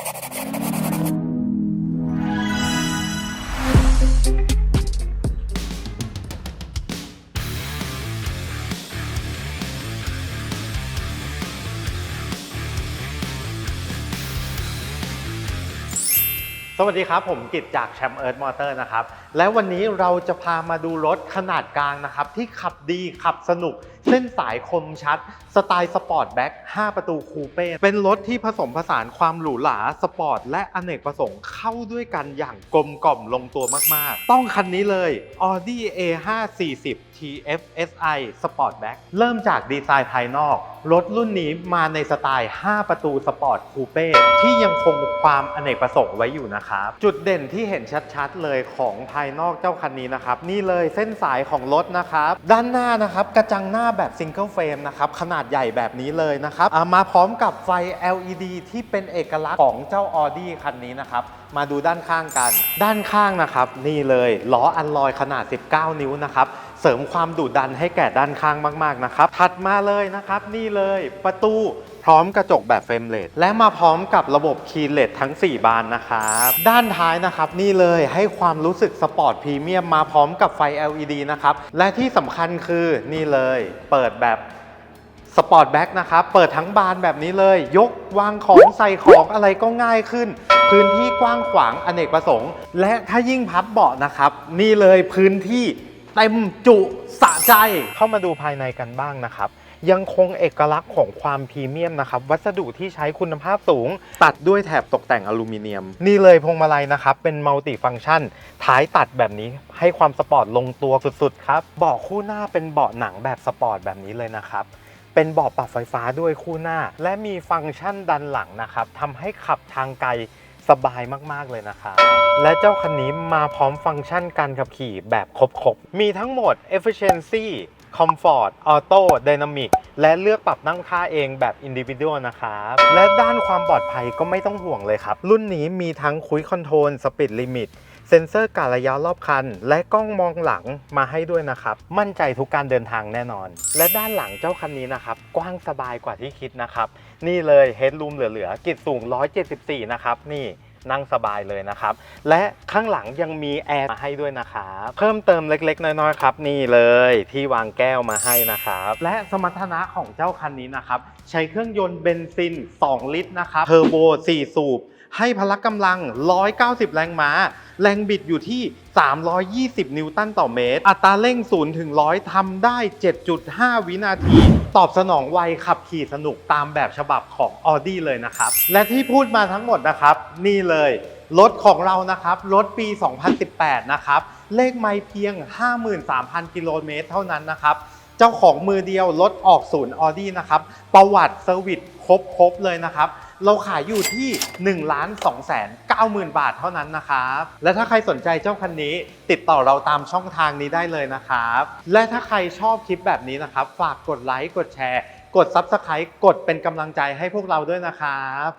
สวัสดีครับ ผมกิตจากแชมป์เอิร์ธมอเตอร์นะครับและวันนี้เราจะพามาดูรถขนาดกลางนะครับ ที่ขับดีขับสนุก เส้นสายคมชัด สไตล์สปอร์ตแบ็ค5ประตูคูเป้เป็นรถที่ผสมผสานความหรูหราสปอร์ต และอเนกประสงค์เข้าด้วยกันอย่างกลมกล่อมลงตัวมาก ๆ ต้องคันนี้เลย Audi A540 TFSI Sportback เริ่มจากดีไซน์ภายนอก รถรุ่นนี้มาในสไตล์ 5 ประตูสปอร์ตคูเป้ที่ยังคงความอเนกประสงค์ไว้อยู่นะครับ จุดเด่นที่เห็นชัด ๆ เลยของภายนอกเจ้าคันนี้นะครับ นี่เลยเส้นสายของรถนะครับ ด้านหน้านะครับ กระจังหน้าแบบซิงเกิลเฟรมนะครับ ขนาดใหญ่แบบนี้เลยนะครับามาพร้อมกับไฟ LED ที่เป็นเอกลักษณ์ของเจ้า Audi คันนี้นะครับ มาดูด้านข้างกัน ด้านข้างนะครับ นี่เลยล้ออันลอยขนาด 19 นิ้วนะครับ เสริมความดุดันให้แก่ด้านข้างมาก ๆ นะครับ ถัดมาเลยนะครับ นี่เลยประตูพร้อมกระจกแบบเฟรมเลสและมาพร้อมกับระบบคีเลสทั้ง 4 บานนะครับด้านท้ายนะครับนี่เลยให้ความรู้สึกสปอร์ตพรีเมียมมาพร้อมกับไฟ LED นะครับและที่สำคัญคือนี่เลย เปิดแบบสปอร์ตแบ็กนะครับ เปิดทั้งบานแบบนี้เลย ยกวางของใส่ของอะไรก็ง่ายขึ้น พื้นที่กว้างขวางอเนกประสงค์ และถ้ายิ่งพับเบาะนะครับ นี่เลยพื้นที่ เต็มจุสะใจ เข้ามาดูภายในกันบ้างนะครับ ยังคงเอกลักษณ์ของความพรีเมียมนะครับ วัสดุที่ใช้คุณภาพสูง ตัดด้วยแถบตกแต่งอลูมิเนียม นี่เลยพวงมาลัยนะครับ เป็นมัลติฟัง c t ชัน ท้ายตัดแบบนี้ให้ความสปอร์ตลงตัวสุดๆครับ เบาะคู่หน้าเป็นเบาะหนังแบบสปอร์ตแบบนี้เลยนะครับเป็นเบาะปรับไฟฟ้าด้วยคู่หน้า และมีฟังก์ชันดันหลังนะครับทำให้ขับทางไกล สบายมากๆเลยนะครับและเจ้าคันนี้มาพร้อมฟังก์ชันการขับขี่แบบครบๆ มีทั้งหมด efficiency comfort auto dynamic และเลือกปรับนั่งค่าเองแบบ individual นะครับ และด้านความปลอดภัยก็ไม่ต้องห่วงเลยครับ รุ่นนี้มีทั้งคุยคอนโทรล speed limit เซ็นเซอร์การระยะรอบคัน และกล้องมองหลังมาให้ด้วยนะครับ มั่นใจทุกการเดินทางแน่นอน และด้านหลังเจ้าคันนี้นะครับ กว้างสบายกว่าที่คิดนะครับ นี่เลยเฮด o ูมเหลือๆ กิจสูง 174 นะครับ นี่ นั่งสบายเลยนะครับ และข้างหลังยังมีแอร์มาให้ด้วยนะครับเพิ่มเติมเล็กๆ น้อยๆครับ นี่เลยที่วางแก้วมาให้นะครับ และสมรรถนะของเจ้าคันนี้นะครับ ใช้เครื่องยนต์เบนซิน 2 ลิตรนะครับเทอร์โบ 4 สูบ ให้พละกำลัง 190 แรงม้า แรงบิดอยู่ที่ 320 นิวตันต่อเมตร อัตราเร่ง 0 ถึง 100 ทำได้ 7.5 วินาที ตอบสนองไวขับขี่สนุกตามแบบฉบับของ Audi เลยนะครับ และที่พูดมาทั้งหมดนะครับ นี่เลย รถของเรานะครับ รถปี 2018 นะครับ เลขไม่เพียง 53,000 กิโลเมตรเท่านั้นนะครับเจ้าของมือเดียวรถออกศูนย์ออดี้นะครับ ประวัติเซอร์วิสครบๆเลยนะครับ เราขายอยู่ที่1ล้าน2แสน9หมื่นบาทเท่านั้นนะครับ และถ้าใครสนใจเจ้าคันนี้ ติดต่อเราตามช่องทางนี้ได้เลยนะครับ และถ้าใครชอบคลิปแบบนี้นะครับ ฝากกดไลค์ กดแชร์ กด Subscribe กดเป็นกำลังใจให้พวกเราด้วยนะครับ